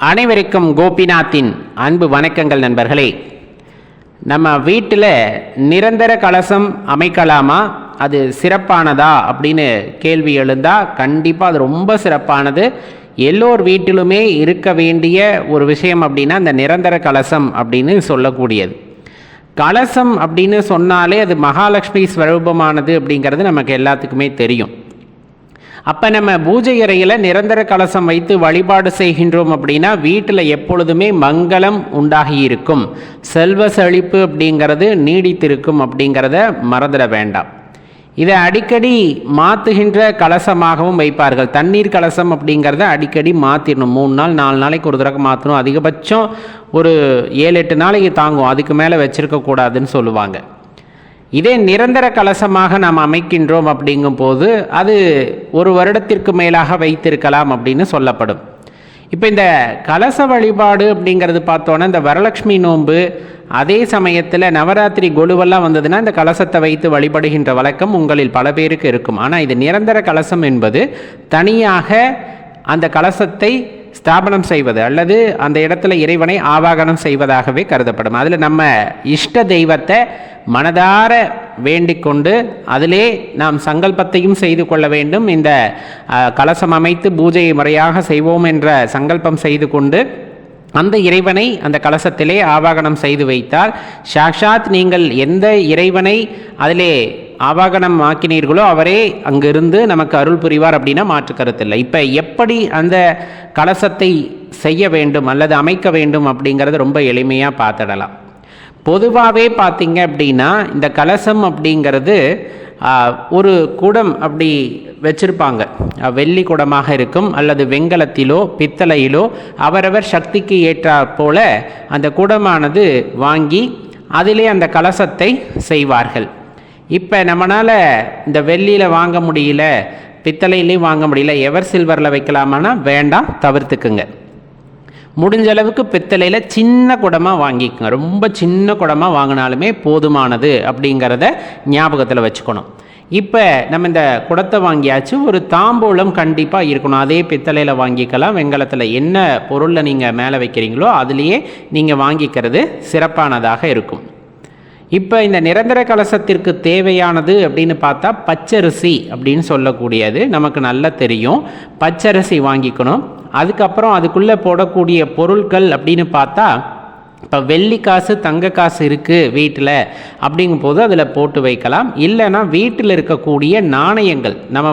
அனைவருக்கும் கோபிநாத்தின் அன்பு வணக்கங்கள் நண்பர்களே. நம்ம வீட்டில் நிரந்தர கலசம் அமைக்கலாமா? அது சிறப்பானதா? அப்படின்னு கேள்வி எழுந்தா கண்டிப்பாக அது ரொம்ப சிறப்பானது. எல்லோர் வீட்டிலுமே இருக்க வேண்டிய ஒரு விஷயம் அப்படின்னா அந்த நிரந்தர கலசம் அப்படின்னு சொல்லக்கூடியது. கலசம் அப்படின்னு சொன்னாலே அது மகாலட்சுமி ஸ்வரூபமானது அப்படிங்கிறது நமக்கு எல்லாத்துக்குமே தெரியும். அப்போ நம்ம பூஜை அறையில் நிரந்தர கலசம் வைத்து வழிபாடு செய்கின்றோம் அப்படின்னா வீட்டில் எப்பொழுதுமே மங்களம் உண்டாகி இருக்கும். செல்வ செழிப்பு அப்படிங்கிறது நீடித்திருக்கும் அப்படிங்கிறத மறந்துட வேண்டாம். இதை அடிக்கடி மாற்றுகின்ற கலசமாகவும் வைப்பார்கள். தண்ணீர் கலசம் அப்படிங்கிறத அடிக்கடி மாற்றிடணும் மூணு நாள் நாலு நாளைக்கு ஒரு தடவை மாற்றணும் அதிகபட்சம் ஒரு ஏழு எட்டு நாளைக்கு தாங்கும். அதுக்கு மேலே வச்சுருக்கக்கூடாதுன்னு சொல்லுவாங்க. இதே நிரந்தர கலசமாக நாம் அமைக்கின்றோம் அப்படிங்கும் போது அது ஒரு வருடத்திற்கு மேலாக வைத்திருக்கலாம் அப்படின்னு சொல்லப்படும். இப்போ இந்த கலச வழிபாடு அப்படிங்கிறது பார்த்தோன்னா இந்த வரலட்சுமி நோன்பு அதே சமயத்தில் நவராத்திரி கொலுவெல்லாம் வந்ததுன்னா இந்த கலசத்தை வைத்து வழிபடுகின்ற வழக்கம் உங்களில் பல பேருக்கு இருக்கும். ஆனால் இது நிரந்தர கலசம் என்பது தனியாக அந்த கலசத்தை ஸ்தாபனம் செய்வது அல்லது அந்த இடத்துல இறைவனை ஆவாகனம் செய்வதாகவே கருதப்படும். அதில் நம்ம இஷ்ட தெய்வத்தை மனதார வேண்டிக் கொண்டு அதிலே நாம் சங்கல்பத்தையும் செய்து கொள்ள வேண்டும். இந்த கலசம் அமைத்து பூஜையை முறையாக செய்வோம் என்ற சங்கல்பம் செய்து கொண்டு அந்த இறைவனை அந்த கலசத்திலே ஆவாகனம் செய்து வைத்தால் சாக்ஷாத் நீங்கள் எந்த இறைவனை அதிலே ஆவாகனம் ஆக்கினீர்களோ அவரே அங்கிருந்து நமக்கு அருள் புரிவார் அப்படின்னா மாற்று கருத்தில்லை. இப்போ எப்படி அந்த கலசத்தை செய்ய வேண்டும் அல்லது அமைக்க வேண்டும் அப்படிங்கிறத ரொம்ப எளிமையாக பார்த்துடலாம். பொதுவாகவே பார்த்தீங்க அப்படின்னா இந்த கலசம் அப்படிங்கிறது ஒரு குடம் அப்படி வச்சிருப்பாங்க. வெள்ளி குடமாக இருக்கும் அல்லது வெங்கலத்திலோ பித்தளையிலோ அவரவர் சக்திக்கு ஏற்றாற் போல அந்த குடமானது வாங்கி அதிலே அந்த கலசத்தை செய்வார்கள். இப்போ நம்மளால் இந்த வெள்ளியில் வாங்க முடியல பித்தளையிலையும் வாங்க முடியல எவர் சில்வரில் வைக்கலாமான்னா வேண்டாம் தவிர்த்துக்குங்க. முடிஞ்ச அளவுக்கு பித்தளையில் சின்ன குடமாக வாங்கிக்கோங்க. ரொம்ப சின்ன குடமாக வாங்கினாலுமே போதுமானது அப்படிங்கிறத ஞாபகத்தில் வச்சுக்கணும். இப்போ நம்ம இந்த குடத்தை வாங்கியாச்சு ஒரு தாம்பூலம் கண்டிப்பாக இருக்கணும். அதே பித்தளையில் வாங்கிக்கலாம். வெங்கலத்தில் என்ன பொருளில் நீங்கள் மேலே வைக்கிறீங்களோ அதுலேயே நீங்கள் வாங்கிக்கிறது சிறப்பானதாக இருக்கும். இப்போ இந்த நிரந்தர கலசத்திற்கு தேவையானது அப்படின்னு பார்த்தா பச்சரிசி அப்படின்னு சொல்லக்கூடியது. நமக்கு நல்லா தெரியும். பச்சரிசி வாங்கிக்கணும். அதுக்கப்புறம் அதுக்குள்ளே போடக்கூடிய பொருட்கள் அப்படின்னு பார்த்தா இப்போ வெள்ளி காசு தங்க காசு இருக்குது வீட்டில் அப்படிங்கும்போது அதில் போட்டு வைக்கலாம். இல்லைன்னா வீட்டில் இருக்கக்கூடிய நாணயங்கள் நம்ம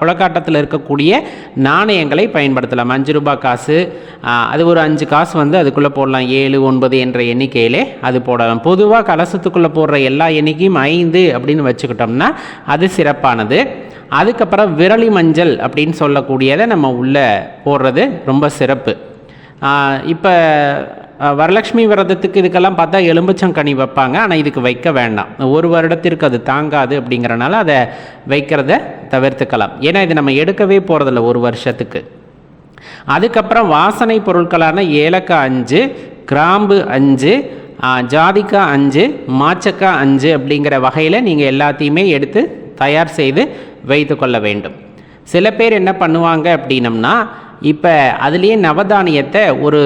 புழக்காட்டத்தில் இருக்கக்கூடிய நாணயங்களை பயன்படுத்தலாம். அஞ்சு ரூபாய் காசு அது ஒரு அஞ்சு காசு வந்து அதுக்குள்ளே போடலாம். ஏழு ஒன்பது என்ற எண்ணிக்கையிலே அது போடலாம். பொதுவாக கலசத்துக்குள்ளே போடுற எல்லா எண்ணிக்கையும் ஐந்து அப்படின்னு வச்சுக்கிட்டோம்னா அது சிறப்பானது. அதுக்கப்புறம் விரலி மஞ்சள் அப்படின்னு சொல்லக்கூடியதை நம்ம உள்ளே போடுறது ரொம்ப சிறப்பு. இப்போ வரலட்சுமி விரதத்துக்கு இதுக்கெல்லாம் பார்த்தா எலும்புச்சங்கனி வைப்பாங்க. ஆனால் இதுக்கு வைக்க வேண்டாம். ஒரு வருடத்திற்கு அது தாங்காது அப்படிங்கிறனால அதை வைக்கிறத தவிர்த்துக்கலாம். ஏன்னா இது நம்ம எடுக்கவே போகிறதில்ல ஒரு வருஷத்துக்கு. அதுக்கப்புறம் வாசனை பொருட்களான ஏலக்காய் அஞ்சு கிராம்பு அஞ்சு ஜாதிக்காய் அஞ்சு மாச்சக்காய் அஞ்சு அப்படிங்கிற வகையில் நீங்கள் எல்லாத்தையுமே எடுத்து தயார் செய்து வைத்து கொள்ள வேண்டும். சில பேர் என்ன பண்ணுவாங்க அப்படின்னம்னா இப்போ அதுலேயே நவதானியத்தை ஒரு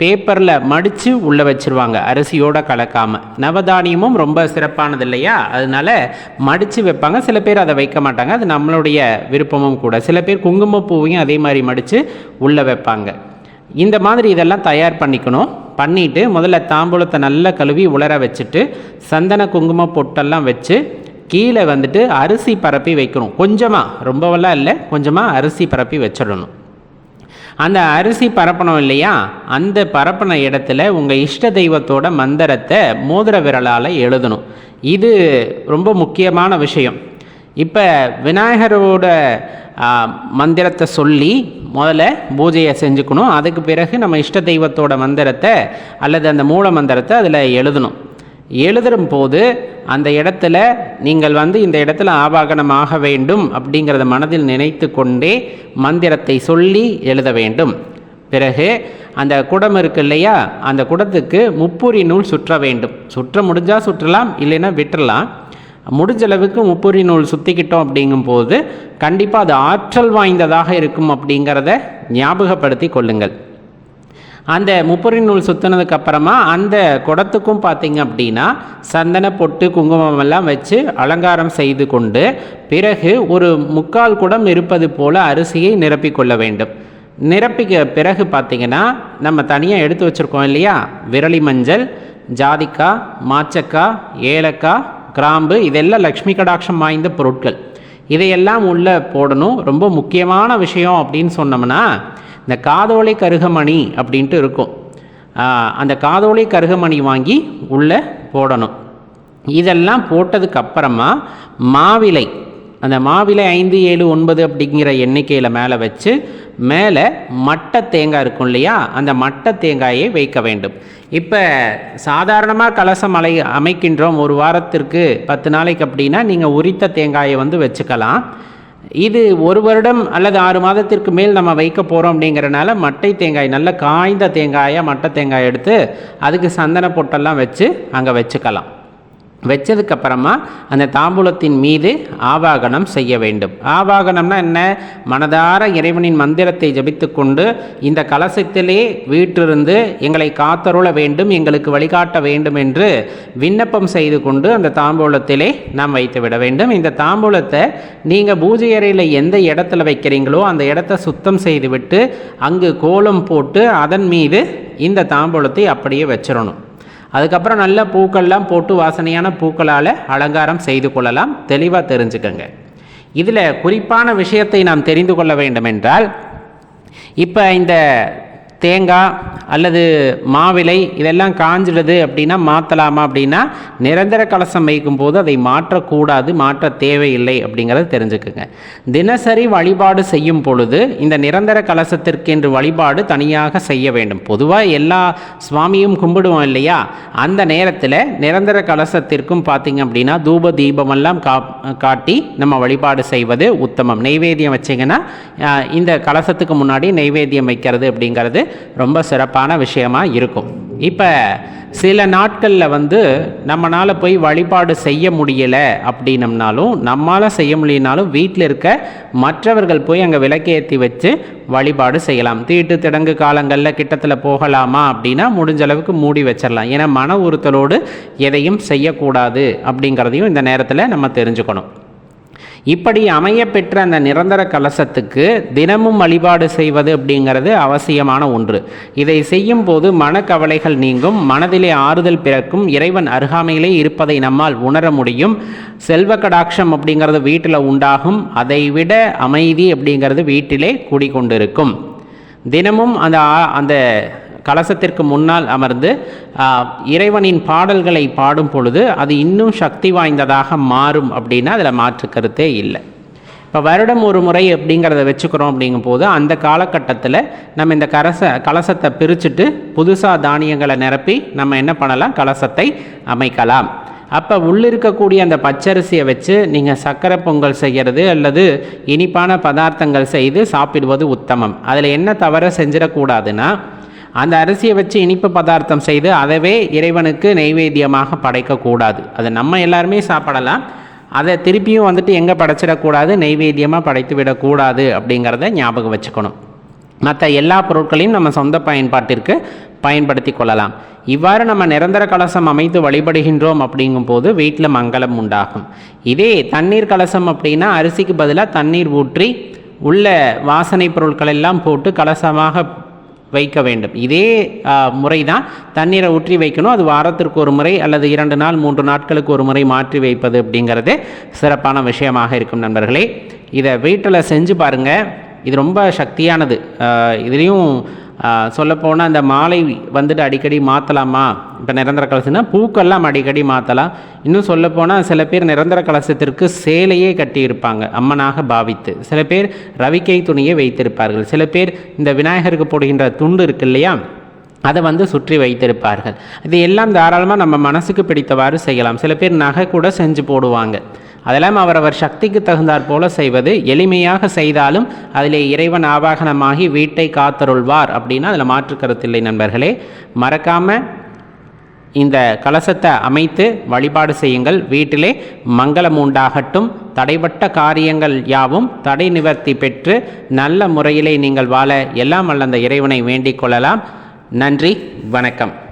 பேப்பரில் மடித்து உள்ளே வச்சுருவாங்க அரிசியோடு கலக்காமல் நவதானியமும் ரொம்ப சிறப்பானது இல்லையா? அதனால மடித்து வைப்பாங்க. சில பேர் அதை வைக்க மாட்டாங்க. அது நம்மளுடைய விருப்பமும் கூட. சில பேர் குங்குமப்பூவையும் அதே மாதிரி மடித்து உள்ளே வைப்பாங்க. இந்த மாதிரி இதெல்லாம் தயார் பண்ணிக்கணும். பண்ணிவிட்டு முதல்ல தாம்பூலத்தை நல்லா கழுவி உலர வச்சுட்டு சந்தன குங்கும பொட்டெல்லாம் வச்சு கீழே வந்துட்டு அரிசி பரப்பி வைக்கணும். கொஞ்சமாக ரொம்பவெல்லாம் இல்லை கொஞ்சமாக அரிசி பரப்பி வச்சிடணும். அந்த அரிசி பரப்பணும் இல்லையா? அந்த பரப்பின இடத்துல உங்கள் இஷ்ட தெய்வத்தோட மந்திரத்தை மோதிர விரலால் எழுதணும். இது ரொம்ப முக்கியமான விஷயம். இப்போ விநாயகரோட மந்திரத்தை சொல்லி முதல்ல பூஜையை செஞ்சுக்கணும். அதுக்கு பிறகு நம்ம இஷ்ட தெய்வத்தோட மந்திரத்தை அல்லது அந்த மூல மந்திரத்தை அதில் எழுதணும். எழுதும் போது அந்த இடத்துல நீங்கள் வந்து இந்த இடத்துல ஆவாகனம் ஆக வேண்டும் அப்படிங்கிறத மனதில் நினைத்து கொண்டே மந்திரத்தை சொல்லி எழுத வேண்டும். பிறகு அந்த குடம் இருக்கு இல்லையா? அந்த குடத்துக்கு முப்புரி நூல் சுற்ற வேண்டும். சுற்ற முடிஞ்சால் சுற்றலாம் இல்லைன்னா விட்டுறலாம். முடிஞ்ச அளவுக்கு முப்புரி நூல் சுற்றிக்கிட்டோம் அப்படிங்கும்போது கண்டிப்பாக அது ஆற்றல் வாய்ந்ததாக இருக்கும் அப்படிங்கிறத ஞாபகப்படுத்தி கொள்ளுங்கள். அந்த முப்பரி நூல் சுற்றினதுக்கு அப்புறமா அந்த குடத்துக்கும் பார்த்தீங்க அப்படின்னா சந்தன பொட்டு குங்குமம் எல்லாம் வச்சு அலங்காரம் செய்து கொண்டு பிறகு ஒரு முக்கால் குடம் இருப்பது போல அரிசியை நிரப்பிக்கொள்ள வேண்டும். நிரப்பிக்க பிறகு பார்த்தீங்கன்னா நம்ம தனியாக எடுத்து வச்சுருக்கோம் இல்லையா? விரலி மஞ்சள் ஜாதிக்காய் மாச்சக்காய் ஏலக்காய் கிராம்பு இதெல்லாம் லக்ஷ்மி கடாட்சம் வாய்ந்த பொருட்கள். இதையெல்லாம் உள்ளே போடணும். ரொம்ப முக்கியமான விஷயம் அப்படின்னு சொன்னோம்னா இந்த காதோலை கருகமணி அப்படின்ட்டு இருக்கும். அந்த காதோலை கருகமணி வாங்கி உள்ளே போடணும். இதெல்லாம் போட்டதுக்கு அப்புறமா மாவிலை அந்த மாவிலை ஐந்து ஏழு ஒன்பது அப்படிங்கிற எண்ணிக்கையில் மேலே வச்சு மேலே மட்டை தேங்காய் இருக்கும் இல்லையா? அந்த மட்டை தேங்காயை வைக்க வேண்டும். இப்போ சாதாரணமாக கலசம் அலை அமைக்கின்றோம் ஒரு வாரத்திற்கு பத்து நாளைக்கு அப்படின்னா நீங்கள் உரித்த தேங்காயை வந்து வச்சுக்கலாம். இது ஒரு வருடம் அல்லது ஆறு மாதத்திற்கு மேல் நம்ம வைக்க போகிறோம் அப்படிங்கிறனால மட்டை தேங்காய் நல்ல காய்ந்த தேங்காயை மட்டை தேங்காய் எடுத்து அதுக்கு சந்தன பொட்டெல்லாம் வச்சு அங்கே வச்சுக்கலாம். வச்சதுக்கப்புறமா அந்த தாம்பூலத்தின் மீது ஆவாகனம் செய்ய வேண்டும். ஆவாகனம்னா என்ன? மனதார இறைவனின் மந்திரத்தை ஜபித்துக்கொண்டு இந்த கலசத்திலே வீட்டிலிருந்து எங்களை காத்தருள வேண்டும் எங்களுக்கு வழிகாட்ட வேண்டும் என்று விண்ணப்பம் செய்து கொண்டு அந்த தாம்பூலத்திலே நாம் வைத்து விட வேண்டும். இந்த தாம்பூலத்தை நீங்கள் பூஜை அறையில் எந்த இடத்துல வைக்கிறீங்களோ அந்த இடத்த சுத்தம் செய்துவிட்டு அங்கு கோலம் போட்டு அதன் மீது இந்த தாம்பூலத்தை அப்படியே வச்சிடணும் அதுக்கப்புறம் நல்ல பூக்கள்லாம் போட்டு வாசனையான பூக்களால் அலங்காரம் செய்து கொள்ளலாம். தெளிவாக தெரிஞ்சுக்கங்க. இதில் குறிப்பான விஷயத்தை நாம் தெரிந்து கொள்ள வேண்டும் என்றால் இப்போ இந்த தேங்காய் அல்லது மாவிலை இதெல்லாம் காஞ்சிடுது அப்படின்னா மாற்றலாமா அப்படின்னா நிரந்தர கலசம் வைக்கும் போது அதை மாற்றக்கூடாது மாற்ற தேவையில்லை அப்படிங்கிறத தெரிஞ்சுக்குங்க. தினசரி வழிபாடு செய்யும் பொழுது இந்த நிரந்தர கலசத்திற்கென்று வழிபாடு தனியாக செய்ய வேண்டும். பொதுவாக எல்லா சுவாமியும் கும்பிடுவோம் இல்லையா? அந்த நேரத்தில் நிரந்தர கலசத்திற்கும் பார்த்தீங்க அப்படின்னா தூப தீபமெல்லாம் கா காட்டி நம்ம வழிபாடு செய்வது உத்தமம். நெய்வேத்தியம் வச்சிங்கன்னா இந்த கலசத்துக்கு முன்னாடி நெய்வேத்தியம் வைக்கிறது அப்படிங்கிறது ரொம்ப சிறப்பான விஷயமா இருக்கும். இப்போ சில நாட்களில் வந்து நம்மளால் போய் வழிபாடு செய்ய முடியலை அப்படின்னம்னாலும் நம்மளால் செய்ய முடியலனாலும் வீட்டில் இருக்க மற்றவர்கள் போய் அங்கே விளக்கேற்றி வச்சு வழிபாடு செய்யலாம். தீட்டு திடங்கு காலங்களில் கிட்டத்தில் போகலாமா அப்படின்னா முடிஞ்ச அளவுக்கு மூடி வச்சிடலாம் ஏன்னா மன உறுத்தலோடு எதையும் செய்யக்கூடாது அப்படிங்கிறதையும் இந்த நேரத்தில் நம்ம தெரிஞ்சுக்கணும். இப்படி அமைய பெற்ற அந்த நிரந்தர கலசத்துக்கு தினமும் வழிபாடு செய்வது அப்படிங்கிறது அவசியமான ஒன்று. இதை செய்யும் போது மனக்கவலைகள் நீங்கும் மனதிலே ஆறுதல் பிறக்கும் இறைவன் அருகாமையிலே இருப்பதை நம்மால் உணர முடியும். செல்வ கடாட்சம் அப்படிங்கிறது வீட்டில் உண்டாகும். அதை விட அமைதி அப்படிங்கிறது வீட்டிலே கூடிக்கொண்டிருக்கும். தினமும் அந்த அந்த கலசத்திற்கு முன்னால் அமர்ந்து இறைவனின் பாடல்களை பாடும் பொழுது அது இன்னும் சக்தி வாய்ந்ததாக மாறும் அப்படின்னா அதில் மாற்று கருத்தே இல்லை. இப்போ வருடம் ஒரு முறை அப்படிங்கிறத வச்சுக்கிறோம் அப்படிங்கும்போது அந்த காலகட்டத்தில் நம்ம இந்த கரச கலசத்தை பிரிச்சுட்டு புதுசாக தானியங்களை நிரப்பி நம்ம என்ன பண்ணலாம்? கலசத்தை அமைக்கலாம். அப்போ உள்ளிருக்கக்கூடிய அந்த பச்சரிசியை வச்சு நீங்கள் சர்க்கரை பொங்கல் செய்கிறது அல்லது இனிப்பான பதார்த்தங்கள் செய்து சாப்பிடுவது உத்தமம். அதில் என்ன தவற செஞ்சிடக்கூடாதுன்னா அந்த அரிசியை வச்சு இனிப்பு பதார்த்தம் செய்து அதவே இறைவனுக்கு நெய்வேத்தியமாக படைக்கக்கூடாது. அது நம்ம எல்லாருமே சாப்பிடலாம். அதை திருப்பியும் வந்துட்டு எங்கே படைச்சிடக்கூடாது? நெய்வேத்தியமாக படைத்து விடக்கூடாது அப்படிங்கிறத ஞாபகம் வச்சுக்கணும். மற்ற எல்லா பொருட்களையும் நம்ம சொந்த பயன்பாட்டிற்கு பயன்படுத்தி கொள்ளலாம். இவ்வாறு நம்ம நிரந்தர கலசம் அமைத்து வழிபடுகின்றோம் அப்படிங்கும்போது வீட்டில் மங்களம் உண்டாகும். இதே தண்ணீர் கலசம் அப்படின்னா அரிசிக்கு பதிலாக தண்ணீர் ஊற்றி உள்ள வாசனை பொருட்கள் எல்லாம் போட்டு கலசமாக வைக்க வேண்டும். இதே முறை தான் தண்ணீரை ஊற்றி வைக்கணும். அது வாரத்திற்கு ஒரு முறை அல்லது இரண்டு நாள் மூன்று நாட்களுக்கு ஒரு முறை மாற்றி வைப்பது அப்படிங்கிறது சிறப்பான விஷயமாக இருக்கும் நண்பர்களே. இதை வீட்டில் செஞ்சு பாருங்கள் இது ரொம்ப சக்தியானது. இதுலேயும் சொல்லப்போனால் அந்த மாலை வந்துட்டு அடிக்கடி மாற்றலாமா இப்போ நிரந்தர கலசம்னா பூக்கெல்லாம் அடிக்கடி மாற்றலாம் இன்னும் சொல்லப்போனால் சில பேர் நிரந்தர கலசத்திற்கு சேலையே கட்டியிருப்பாங்க அம்மனாக பாவித்து. சில பேர் ரவிக்கை துணியை வைத்திருப்பார்கள். சில பேர் இந்த விநாயகருக்கு போடுகின்ற துண்டு இருக்கு இல்லையா? அதை வந்து சுற்றி வைத்திருப்பார்கள். இது எல்லாம் தாராளமாக நம்ம மனசுக்கு பிடித்தவாறு செய்யலாம். சில பேர் நகை கூட செஞ்சு போடுவாங்க. அதெல்லாம் அவரவர் சக்திக்கு தகுந்தாற் போல செய்வது. எளிமையாக செய்தாலும் அதிலே இறைவன் ஆவாகனமாகி வீட்டை காத்தருள்வார் அப்படின்னா அதில் மாற்று கருத்தில்லை நண்பர்களே. மறக்காமல் இந்த கலசத்தை அமைத்து வழிபாடு செய்யுங்கள். வீட்டிலே மங்களம் உண்டாகட்டும். தடைப்பட்ட காரியங்கள் யாவும் தடை நிவர்த்தி பெற்று நல்ல முறையிலே நீங்கள் வாழ எல்லாம் வல்ல அந்த இறைவனை வேண்டிக் கொள்ளலாம். நன்றி வணக்கம்.